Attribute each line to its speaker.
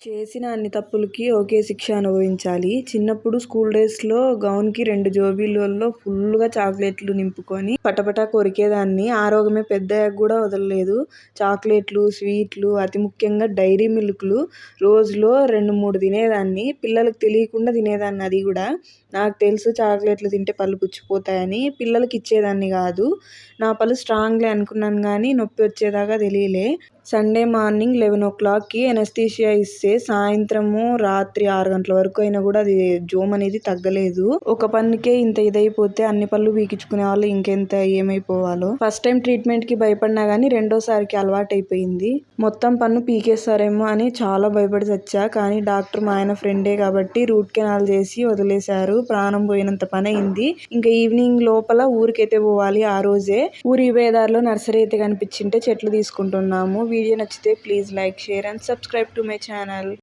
Speaker 1: చేసిన అన్ని తప్పులకి ఒకే శిక్ష అనుభవించాలి. చిన్నప్పుడు స్కూల్ డేస్లో గౌన్కి రెండు జోబీలలో ఫుల్గా చాక్లెట్లు నింపుకొని పటపటా కొరికేదాన్ని. ఆ రోగమే పెద్దయ్యాక కూడా వదలలేదు చాక్లెట్లు, స్వీట్లు అతి ముఖ్యంగా డైరీ మిల్క్లు రోజులో రెండు మూడు తినేదాన్ని. పిల్లలకు తెలియకుండా తినేదాన్ని అది కూడా. నాకు తెలుసు చాక్లెట్లు తింటే పళ్ళు పుచ్చిపోతాయని. పిల్లలకి ఇచ్చేదాన్ని కాదు. నా పళ్ళు స్ట్రాంగ్లే అనుకున్నాను కానీ నొప్పి వచ్చేదాకా తెలియలే. సండే మార్నింగ్ లెవెన్ ఓ క్లాక్కి ఎనస్థీషియా ఇస్తే సాయంత్రము రాత్రి ఆరు గంటల వరకు అయినా కూడా అది జోమ్ అనేది తగ్గలేదు. ఒక పన్నుకే ఇంత ఇదైపోతే అన్ని పళ్ళు పీకించుకునే వాళ్ళు ఇంకెంత ఏమైపోవాలో. ఫస్ట్ టైం ట్రీట్మెంట్కి భయపడినా గానీ రెండోసారికి అలవాటైపోయింది. మొత్తం పన్ను పీకేస్తారేమో అని చాలా భయపడి చచ్చా. కానీ డాక్టర్ మా ఆయన ఫ్రెండే కాబట్టి రూట్ కెనాల్ చేసి వదిలేశారు. ప్రాణం పోయినంత పని అయింది ఇంకా ఈవినింగ్ లోపల ఊరికైతే పోవాలి ఆ రోజే. ఊరి వేదారిలో నర్సరీ అయితే కనిపించింటే చెట్లు తీసుకుంటున్నాము. వీడియో నచ్చితే please like, share and subscribe to my channel.